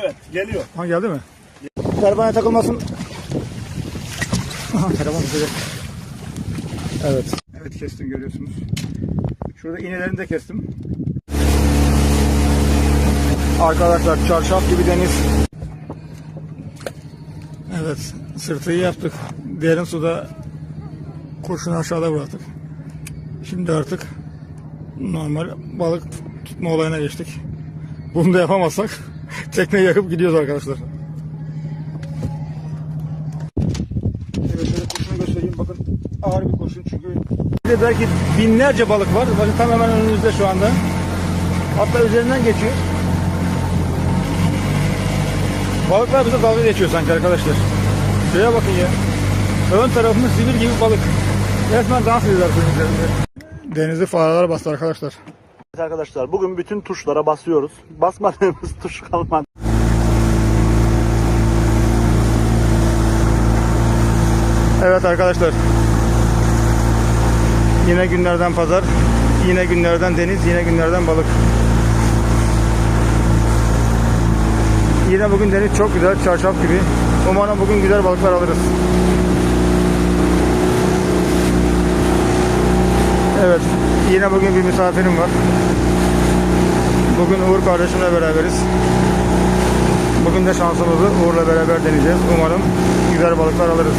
Evet geliyor. Ha geldi mi? Pervane takılmasın. Telefon düşecek. Evet. Evet kestim görüyorsunuz. Şurada iğnelerini de kestim. Arkadaşlar çarşaf gibi deniz. Evet sırtıyı yaptık. Derin suda kurşunu aşağıda bıraktık. Şimdi artık normal balık tutma olayına geçtik. Bunu da yapamazsak tekneyi yakıp gidiyoruz arkadaşlar. Evet şöyle kurşunu göstereyim bakın ağır bir kurşun çünkü bir de belki binlerce balık var. Bakın tam hemen önünüzde şu anda. Hatta üzerinden geçiyor. Balıklar bize dalga geçiyor sanki arkadaşlar. Şuraya bakın ya. Ön tarafımız sivil gibi balık. Resmen dans ediyorlar suyun üzerinde. Denizi fareler bastı arkadaşlar. Evet arkadaşlar bugün bütün tuşlara basıyoruz. Basmadığımız tuş kalmadı. Evet arkadaşlar. Yine günlerden pazar, yine günlerden deniz, yine günlerden balık. Yine bugün deniz çok güzel, çarşaf gibi. Umarım bugün güzel balıklar alırız. Evet, yine bugün bir misafirim var. Bugün Uğur kardeşimle beraberiz. Bugün de şansımızı Uğur'la beraber deneyeceğiz. Umarım güzel balıklar alırız.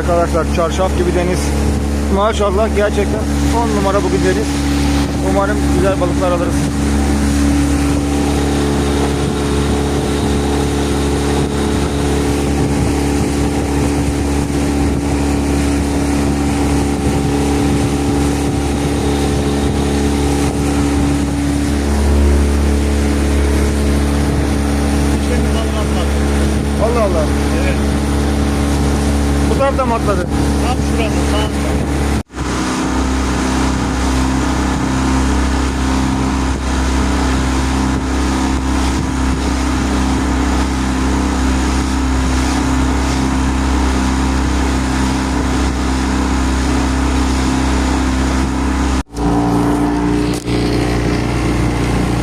Arkadaşlar çarşaf gibi deniz. Maşallah gerçekten 10 numara bugün deniz. Umarım güzel balıklar alırız. Allah Allah. Evet. Bu taraftan mı atladı? Tam şurası sağ.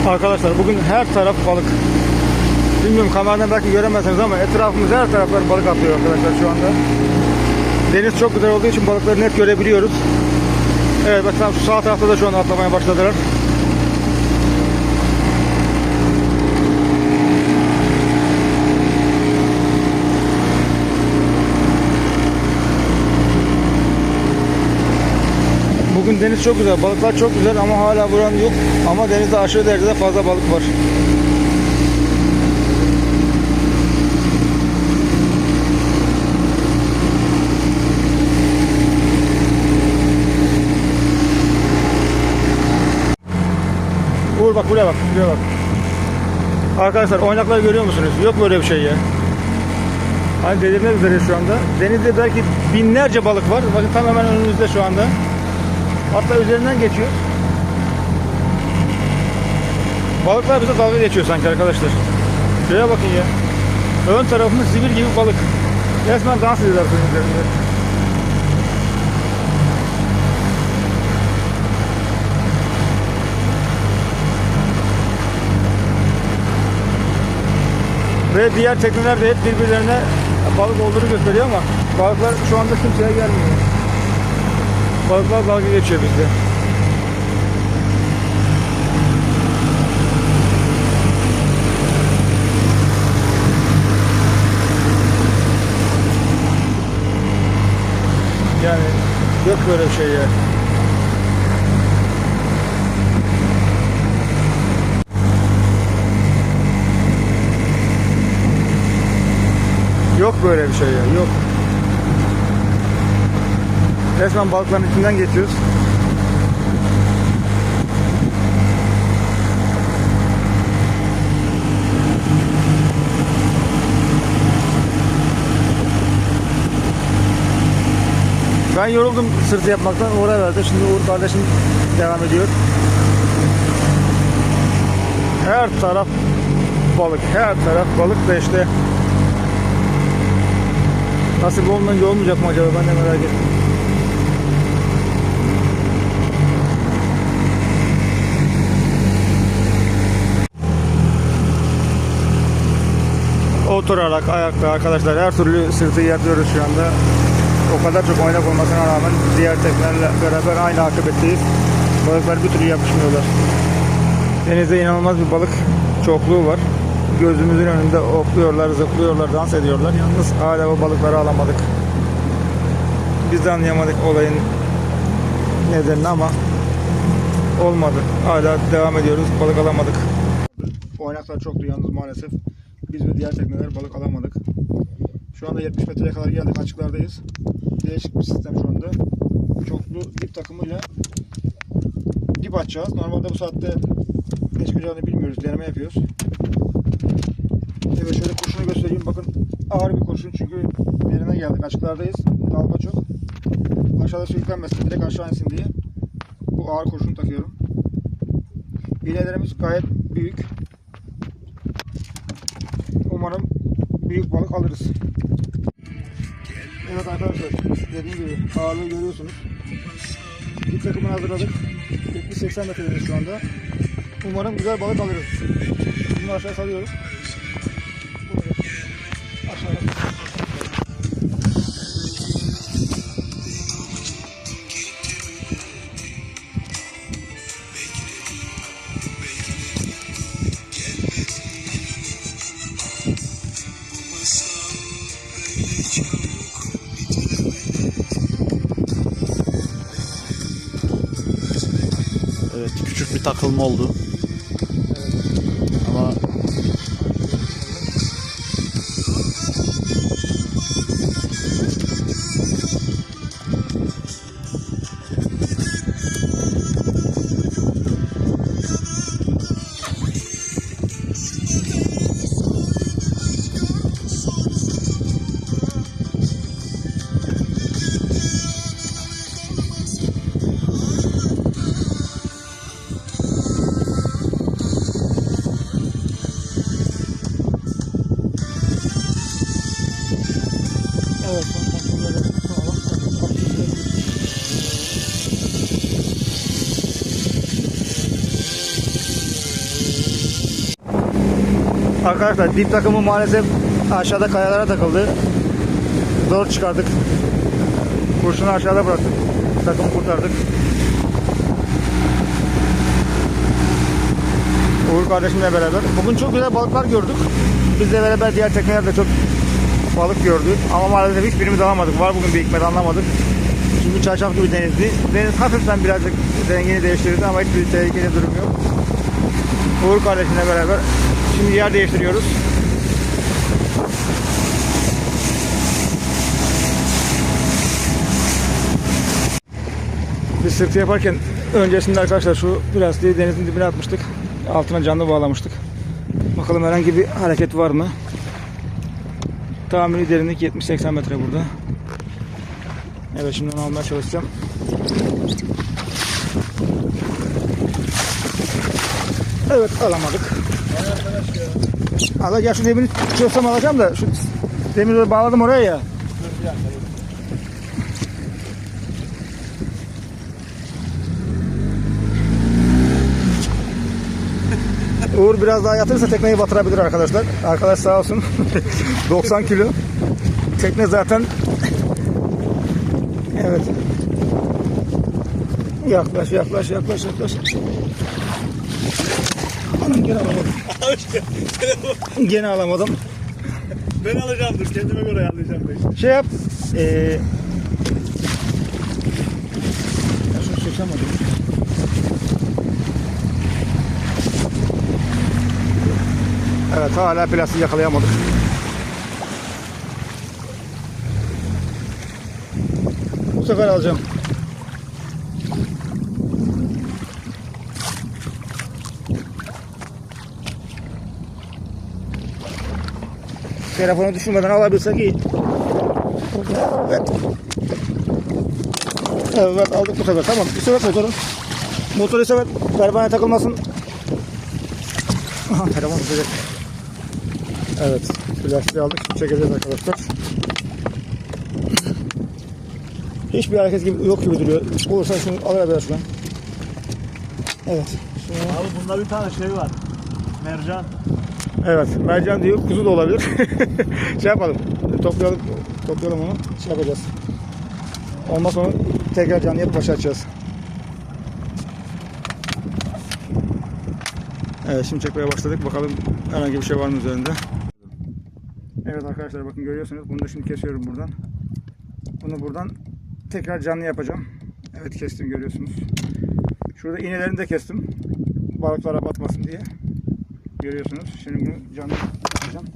Arkadaşlar bugün her taraf balık. Bilmiyorum kameradan belki göremezsiniz ama etrafımız her taraflar balık atlıyor arkadaşlar şu anda. Deniz çok güzel olduğu için balıkları net görebiliyoruz. Evet tam şu sağ tarafta da şu an atlamaya başladılar. Bugün deniz çok güzel, balıklar çok güzel ama hala buranın yok. Ama denizde aşırı derecede fazla balık var. Bak buraya bak, buraya bak. Arkadaşlar oynakları görüyor musunuz? Yok böyle bir şey ya. Hani delirmek üzere şu anda. Denizde belki binlerce balık var. Bakın tam hemen önünüzde şu anda. Hatta üzerinden geçiyor. Balıklar bize dalga geçiyor sanki arkadaşlar. Şuraya bakın ya. Ön tarafımız zibir gibi balık. Resmen dans ediyorlar suyun üzerinde. Ve diğer tekneler de hep birbirlerine balık olduğunu gösteriyor ama balıklar şu anda kimseye gelmiyor. Balıklar dalga geçiyor bizde. Yani yok böyle şey ya. böyle bir şey ya. Yok. Resmen balıkların içinden geçiyoruz. Ben yoruldum sırtı yapmaktan. Uğur herhalde. Şimdi Uğur kardeşim devam ediyor. Her taraf balık. Her taraf balık da işte nasip olmayınca olmayacak mı acaba ben de merak ettim. Oturarak, ayakta arkadaşlar her türlü sırtı yatıyoruz şu anda. O kadar çok oynak olmasına rağmen diğer teknelerle beraber aynı akıbetteyiz. Balıklar bir türlü yapışmıyorlar. Denizde inanılmaz bir balık çokluğu var. Gözümüzün önünde okluyorlar, zıplıyorlar, dans ediyorlar. Yalnız hala o balıkları alamadık. Biz de anlayamadık olayın nedenini ama olmadı. Hala devam ediyoruz. Balık alamadık. Oynaklar çoktu yalnız maalesef. Biz ve diğer tekneler balık alamadık. Şu anda 70 metreye kadar geldik. Açıklardayız. Değişik bir sistem şu anda. Çoklu dip takımıyla dip açacağız. Normalde bu saatte ne çıkacağını bilmiyoruz. Deneme yapıyoruz. Evet şöyle kurşunu göstereyim. Bakın ağır bir kurşun çünkü derine geldik. Açıklardayız. Dalga çok. Aşağıda sürüklenmesin. Direkt aşağı insin diye. Bu ağır kurşun takıyorum. İğnelerimiz gayet büyük. Umarım büyük balık alırız. Evet arkadaşlar dediğim gibi ağırlığı görüyorsunuz. Bir takımını hazırladık. 70-80 metredeyiz şu anda. Umarım güzel balık alırız. Bunu aşağı salıyoruz. Evet küçük bir takılma oldu. Arkadaşlar dip takımı maalesef aşağıda kayalara takıldı. Zor çıkardık. Kurşunu aşağıda bıraktık. Takımı kurtardık. Uğur kardeşimle beraber. Bugün çok güzel balıklar gördük. Bizle beraber diğer tekneler de çok balık gördük. Ama maalesef hiçbirimiz alamadık. Var bugün bir hikmet anlamadık. Çünkü çarşaf gibi denizdi. Deniz hafiften birazcık rengini değiştirdi ama hiçbir tehlikeli durum yok. Uğur kardeşimle beraber şimdi yer değiştiriyoruz. Biz sırtı yaparken öncesinde arkadaşlar şu plastiği denizin dibine atmıştık. Altına canlı bağlamıştık. Bakalım herhangi bir hareket var mı? Tahmini derinlik 70-80 metre burada. Evet şimdi onu almaya çalışacağım. Evet alamadık. Ala gel şu demiri çözsem alacağım da şu demiri bağladım oraya ya. Uğur biraz daha yatırırsa tekneyi batırabilir arkadaşlar. Arkadaş sağ olsun. 90 kilo. Tekne zaten Evet. Yaklaş, yaklaş, yaklaş, yaklaş. Anam gene alamadım. Gene alamadım. ben alacağım dur kendime göre ayarlayacağım ben. Şey yap. Ya şunu çekemedim. Evet hala plastiği yakalayamadık. Bu sefer alacağım. Telefonu düşürmeden alabilsek iyi. Evet. Evet aldık bu sefer. Tamam. Bir sefer motoru. Motoru sefer. Pervane takılmasın. Aha telefon güzel. Evet. Plastiği aldık. Şimdi çekeceğiz arkadaşlar. Hiçbir hareket gibi yok gibi duruyor. Olursa şunu alabilir şuradan. Evet. Şunu Abi bunda bir tane şey var. Mercan. Evet, mercan diyor, kuzu da olabilir. şey yapalım, toplayalım, toplayalım onu, şey yapacağız. Ondan sonra tekrar canlı yapıp başa açacağız. Evet, şimdi çekmeye başladık. Bakalım herhangi bir şey var mı üzerinde. Evet arkadaşlar bakın görüyorsunuz. Bunu da şimdi kesiyorum buradan. Bunu buradan tekrar canlı yapacağım. Evet kestim görüyorsunuz. Şurada iğnelerini de kestim. Balıklara batmasın diye. Görüyorsunuz. Şimdi bunu canlı yapacağım.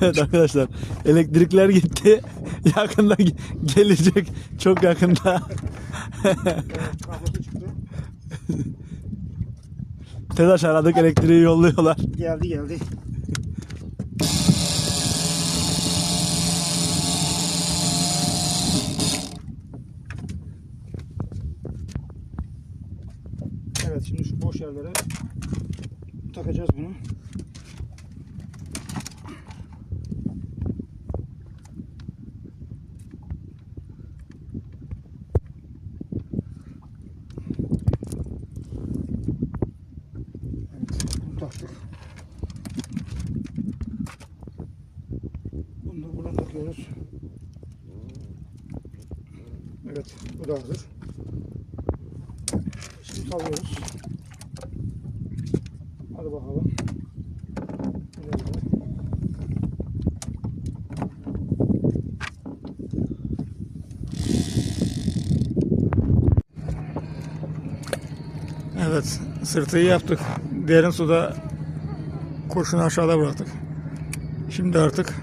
Evet arkadaşlar elektrikler gitti. Yakında ge- gelecek. Çok yakında. Kablosu çıktı. TEDAŞ aradık elektriği yolluyorlar. Geldi geldi. Evet şimdi şu boş yerlere takacağız bunu. Evet, bunu taktık. Bunu takıyoruz. Evet, bu da hazır. Şimdi salıyoruz. Hadi bakalım. Evet, sırtıyı yaptık. Derin suda kurşunu aşağıda bıraktık. Şimdi artık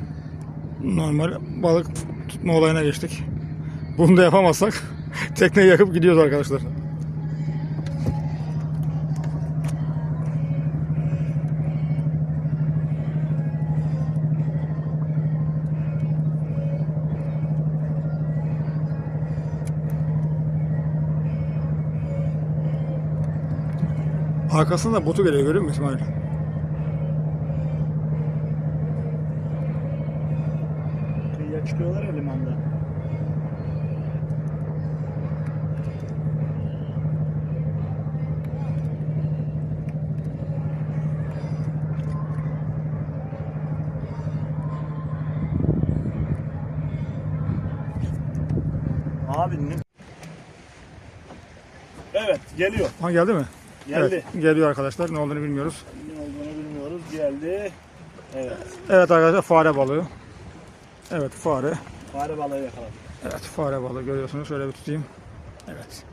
normal balık tutma olayına geçtik. Bunu da yapamazsak tekneyi yakıp gidiyoruz arkadaşlar. Arkasında botu geliyor görüyor musun İsmail? Abi ne? Evet geliyor. Ha geldi mi? Geldi. Evet, geliyor arkadaşlar. Ne olduğunu bilmiyoruz. Ne olduğunu bilmiyoruz. Geldi. Evet. Evet arkadaşlar fare balığı. Evet fare. Fare balığı yakaladık. Evet fare balığı görüyorsunuz. Şöyle bir tutayım. Evet.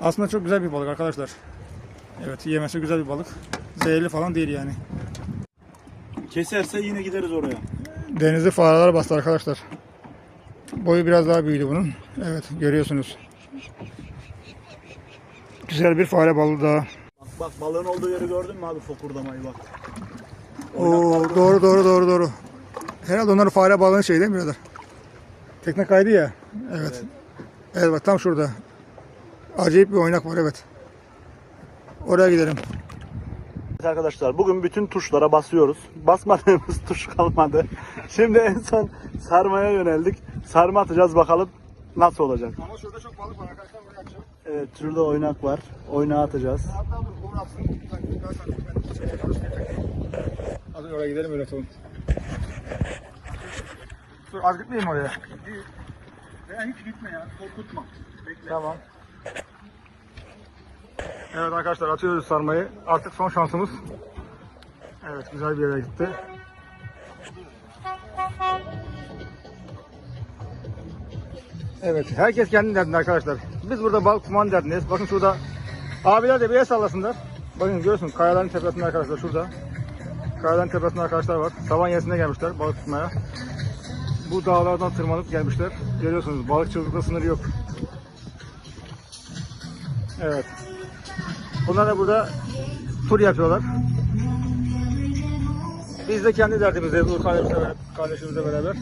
Aslında çok güzel bir balık arkadaşlar. Evet yemesi güzel bir balık. Zehirli falan değil yani. Keserse yine gideriz oraya. Denizde fareler bastı arkadaşlar. Boyu biraz daha büyüdü bunun. Evet görüyorsunuz. Güzel bir fare balığı daha. Bak, bak balığın olduğu yeri gördün mü abi fokurdamayı bak. Oo, doğru doğru doğru doğru. Herhalde onların fare balığın şey değil mi birader? Tekne kaydı ya. Evet. Evet bak tam şurada. Acayip bir oynak var evet. Oraya gidelim. Evet arkadaşlar bugün bütün tuşlara basıyoruz. Basmadığımız tuş kalmadı. Şimdi en son sarmaya yöneldik. Sarma atacağız bakalım nasıl olacak. Ama şurada çok balık var arkadaşlar. Evet şurada oynak var. Oynağı atacağız. Hatta dur Uğur atsın. Hadi oraya gidelim öyle atalım. Dur az gitmeyeyim oraya. Ya hiç gitme ya korkutma. Bekle. Tamam. Evet arkadaşlar atıyoruz sarmayı. Artık son şansımız. Evet güzel bir yere gitti. Evet herkes kendi derdinde arkadaşlar. Biz burada balık kuman derdindeyiz. Bakın şurada abiler de bir el sallasınlar. Bakın görüyorsun kayaların tepesinde arkadaşlar şurada. Kayaların tepesinde arkadaşlar var. Savan yerisine gelmişler balık tutmaya. bu dağlardan tırmanıp gelmişler. Görüyorsunuz balıkçılıkta sınır yok. Evet. Bunlar da burada tur yapıyorlar. Biz de kendi derdimizdeyiz Uğur kardeşimizle, beraber.